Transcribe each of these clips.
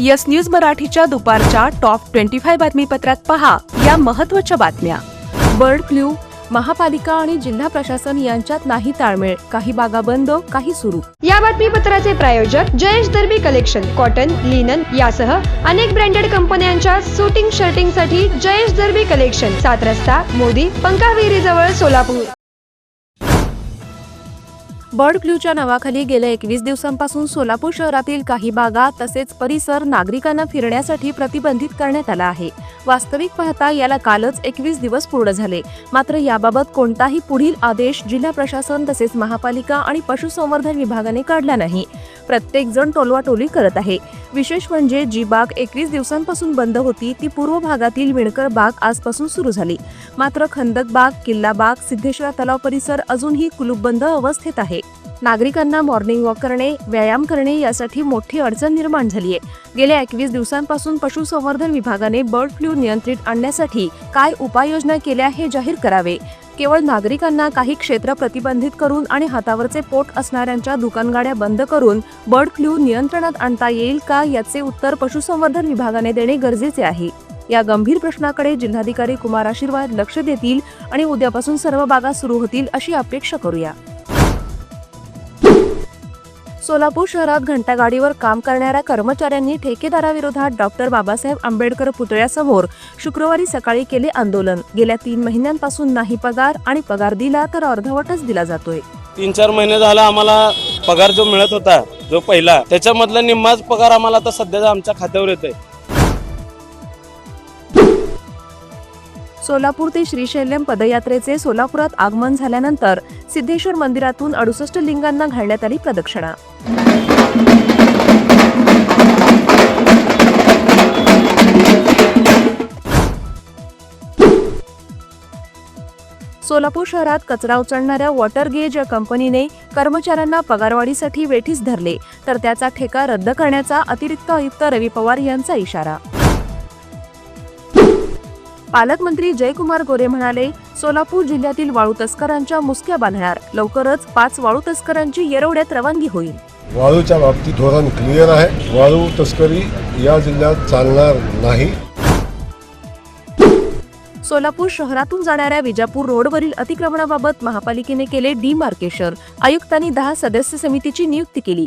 Yes news मराठीच्या दुपारच्या top twenty five बातमीपत्रात पहा या महत्त्वाच्या बातम्या. बर्ड फ्लू महापालिका आणि जिल्हा प्रशासन यांच्यात नाही ताळमेळ काही बागा बंद काही सुरू. या बातमीपत्राचे प्रायोजक Jayesh Darbi collection cotton linen यासह अनेक ब्रँडेड कंपन्यांच्या शूटिंग शर्टिंगसाठी जयेश दर्बी कलेक्शन सात रस्ता मोदी पंकाविहिरी जवळ सोलापूर. बर्ड फ्लूच्या नावाखाली गेल्या एकवीस दिवसांपासून सोलापूर शहरातील काही भागा तसेच परिसर नागरिकांना फिरण्यासाठी प्रतिबंधित करण्यात आला आहे. वास्तविक पाहता याला कालच एकवीस दिवस पूर्ण झाले. मात्र याबाबत कोणताही पुढील आदेश जिल्हा प्रशासन तसेच महापालिका आणि पशुसंवर्धन विभागाने काढला नाही. प्रत्येक जण टोलवाटोली करत आहे. विशेष म्हणजे जी बाग एकवीस दिवसांपासून बंद होती ती पूर्व भागातील विणकर बाग आजपासून सुरू झाली. मात्र खंदक बाग किल्ला बाग सिद्धेश्वर तलाव परिसर अजूनही कुलूपबंद अवस्थेत आहे. नागरिकांना मॉर्निंग वॉक करणे व्यायाम करणे यासाठी मोठी अडचण निर्माण झाली आहे. गेल्या एकवीस दिवसांपासून पशुसंवर्धन विभागाने बर्ड फ्लू नियंत्रित आणण्यासाठी काय उपाययोजना केल्या हे जाहीर करावे. केवळ नागरिकांना काही क्षेत्र प्रतिबंधित करून आणि हातावरचे पोट असणाऱ्यांच्या दुकानगाड्या बंद करून बर्ड फ्लू नियंत्रणात आणता येईल का याचे उत्तर पशुसंवर्धन विभागाने देणे गरजेचे आहे. या गंभीर प्रश्नाकडे जिल्हाधिकारी कुमार आशीर्वाद लक्ष देतील आणि उद्यापासून सर्व बागा सुरू होतील अशी अपेक्षा करूया. सोलापूर शहरात घंटागाडीवर काम करणाऱ्या कर्मचाऱ्यांनी ठेकेदाराविरोधात डॉक्टर बाबासाहेब आंबेडकर पुतळ्यासमोर शुक्रवारी सकाळी केले आंदोलन. गेल्या तीन महिन्यांपासून नाही पगार आणि पगार दिला तर अर्धवटच दिला जातोय. तीन चार महिने झाला आम्हाला पगार जो मिळत होता जो पहिला त्याच्यामधला निम्माच पगार आम्हाला आता सध्याचा आमच्या खात्यावर येतोय. सोलापूर ते श्रीशैल्यम पदयात्रेचे सोलापुरात आगमन झाल्यानंतर सिद्धेश्वर मंदिरातून अडुसष्ट लिंगांना घालण्यात आली प्रदक्षिणा. सोलापूर शहरात कचरा उचलणाऱ्या वॉटर गेज या कंपनीने कर्मचाऱ्यांना पगारवाढीसाठी वेठीस धरले तर त्याचा ठेका रद्द करण्याचा अतिरिक्त आयुक्त रवी पवार यांचा इशारा. पालकमंत्री जयकुमार गोरे म्हणाले सोलापूर जिल्ह्यातील वाळू तस्करांच्या मुसक्या बांधणार लवकरच पाच वाळू तस्करांची येरवड्यात रवानगी होईल. वाळूच्या बाबतीत धोरण क्लिअर आहे. वाळू तस्करी या जिल्ह्यात चालणार नाही. सोलापूर शहरातून जाणाऱ्या विजापूर रोडवरील अतिक्रमणाबाबत महापालिकेने केले डिमार्केशन आयुक्तांनी दहा सदस्य समितीची नियुक्ती केली.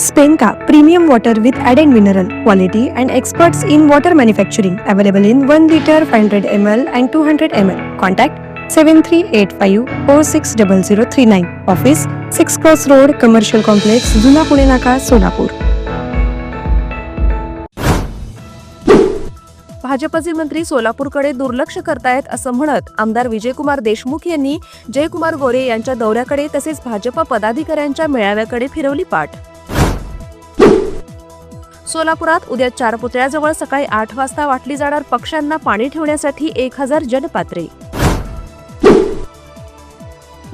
स्पेनका premium water with added mineral quality and experts in water manufacturing available in one litre five hundred M L and two hundred M L contact seven three eight five four six double zero three nine office six cross road commercial complex जुना पुणे नाका सोलापूर भाजपचे मंत्री सोलापूरकडे दुर्लक्ष करतायत असं म्हणत आमदार विजयकुमार देशमुख यांनी जयकुमार गोरे यांच्या दौऱ्याकडे तसेच भाजप पदाधिकाऱ्यांच्या मेळाव्याकडे फिरवली पाठ सोलापुरात उद्या चार पुतळ्याजवळ सकाळी आठ वाजता वाटली जाणार पक्ष्यांना पाणी ठेवण्यासाठी एक हजार जनपात्रे.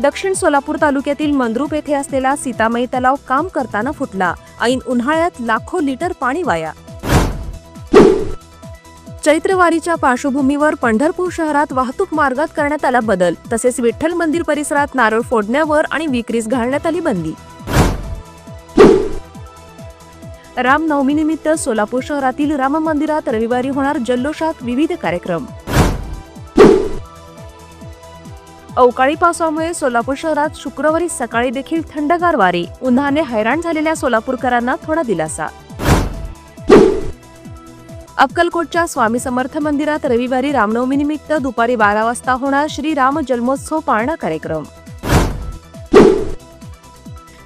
दक्षिण सोलापूर तालुक्यातील मंद्रुप येथे असलेला सीतामाई तलाव काम करताना फुटला. ऐन उन्हाळ्यात लाखो लिटर पाणी वाया. चैत्रवारीच्या पार्श्वभूमीवर पंढरपूर शहरात वाहतूक मार्गात करण्यात आला बदल. तसेच विठ्ठल मंदिर परिसरात नारळ फोडण्यावर आणि विक्रीस घालण्यात आली बंदी. रामनवमीनिमित्त सोलापूर शहरातील राम मंदिरात रविवारी होणार जल्लोषात विविध कार्यक्रम. अवकाळी पावसामुळे सोलापूर शहरात शुक्रवारी सकाळी देखील थंडगार वारे. उन्हाने हैराण झालेल्या सोलापूरकरांना थोडा दिलासा. अक्कलकोटच्या स्वामी समर्थ मंदिरात रविवारी रामनवमीनिमित्त दुपारी बारा वाजता होणार श्री राम जन्मोत्सव पाळणा कार्यक्रम.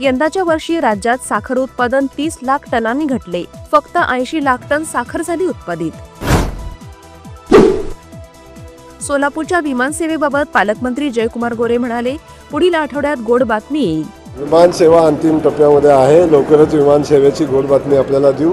यंदाच्या वर्षी राज्यात साखर उत्पादन तीस लाख टनांनी घटले. फक्त ऐंशी लाख टन साखर झाली उत्पादित. सोलापूरच्या विमानसेवेबाबत पालकमंत्री जयकुमार गोरे म्हणाले पुढील आठवड्यात गोड बातमी येईल. विमान सेवा अंतिम टप्प्यामध्ये आहे. लवकरच विमान सेवेची गोड बातमी आपल्याला देऊ.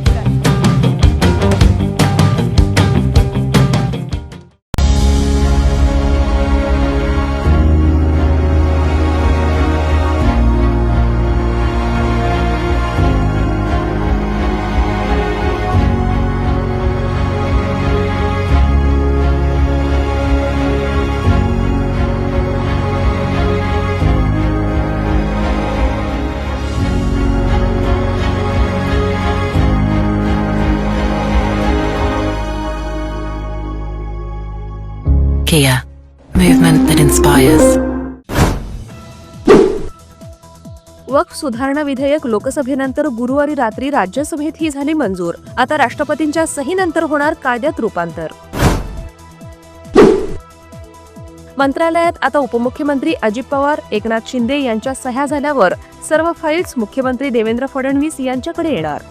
that. Kia, movement that inspires. वक्फ सुधारणा विधेयक लोकसभेनंतर गुरुवारी रात्री राज्यसभेत ही झाली मंजूर. आता राष्ट्रपतींच्या सहीनंतर होणार कायद्यात रूपांतर. मंत्रालयात आता उपमुख्यमंत्री अजित पवार एकनाथ शिंदे यांच्या सह्या झाल्यावर सर्व फाईल्स मुख्यमंत्री देवेंद्र फडणवीस यांच्याकडे येणार.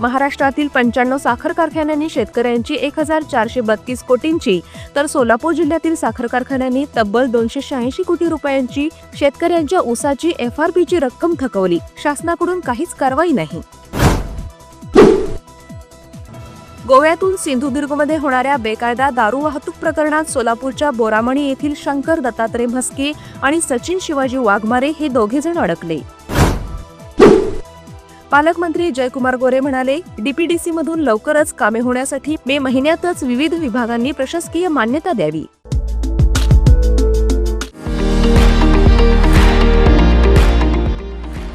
महाराष्ट्रातील पंच्याण्णव साखर कारखान्यांनी शेतकऱ्यांची एक हजार चारशे बत्तीस कोटींची तर सोलापूर जिल्ह्यातील साखर कारखान्यांनी तब्बल दोनशे शहाऐंशी कोटी रुपयांची शेतकऱ्यांच्या ऊसाची एफ आर पीची रक्कम थकवली. शासनाकडून काहीच कारवाई नाही. गोव्यातून सिंधुदुर्गमध्ये होणाऱ्या बेकायदा दारू वाहतूक प्रकरणात सोलापूरच्या बोरामणी येथील शंकर दत्तात्रय म्हस्के आणि सचिन शिवाजी वाघमारे हे दोघे जण अडकले. पालकमंत्री जयकुमार गोरे म्हणाले डीपीडीसी मधून लवकरच कामे होण्यासाठी मे महिन्यातच विविध विभागांनी प्रशासकीय मान्यता द्यावी.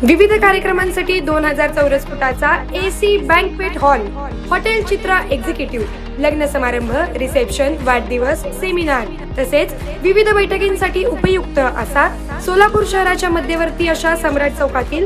विविध कार्यक्रमांसाठी दोन हजार चौरस फुटाचा AC banquet hall hotel Chitra executive लग्न समारंभ रिसेप्शन वाढदिवस सेमिनार तसेच विविध बैठकींसाठी उपयुक्त असा सोलापूर शहराच्या मध्यवर्ती अशा सम्राट चौकातील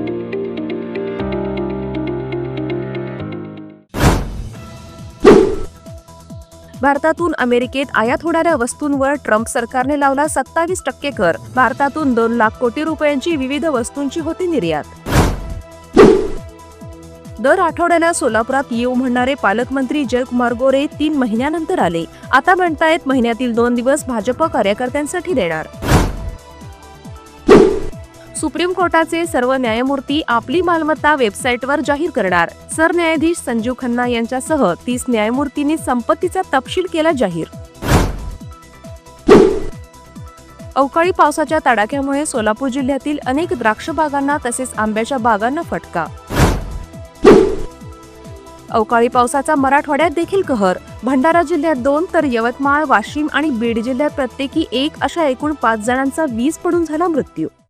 भारतातून अमेरिकेत आयात होणाऱ्या वस्तूंवर ट्रम्प सरकारने लावला सत्तावीस टक्के कर. भारतातून दोन लाख कोटी रुपयांची विविध वस्तूंची होती निर्यात. दर आठवड्याला सोलापुरात येऊ म्हणणारे पालकमंत्री जयकुमार गोरे तीन महिन्यानंतर आले. आता म्हणतायत महिन्यातील दोन दिवस भाजप कार्यकर्त्यांसाठी देणार. सुप्रीम कोर्टाचे सर्व न्यायमूर्ती आपली मालमत्ता वेबसाईटवर जाहीर करणार. सरन्यायाधीश संजीव खन्ना यांच्यासह तीस न्यायमूर्तींनी संपत्तीचा तपशील केला जाहीर. अवकाळी पावसाच्या तडाख्यामुळे सोलापूर जिल्ह्यातील अनेक द्राक्ष बागांना तसेच आंब्याच्या बागांना फटका. अवकाळी पावसाचा मराठवाड्यात देखील कहर. भंडारा जिल्ह्यात दोन तर यवतमाळ वाशिम आणि बीड जिल्ह्यात प्रत्येकी एक अशा एकूण पाच जणांचा वीज पडून झाला मृत्यू.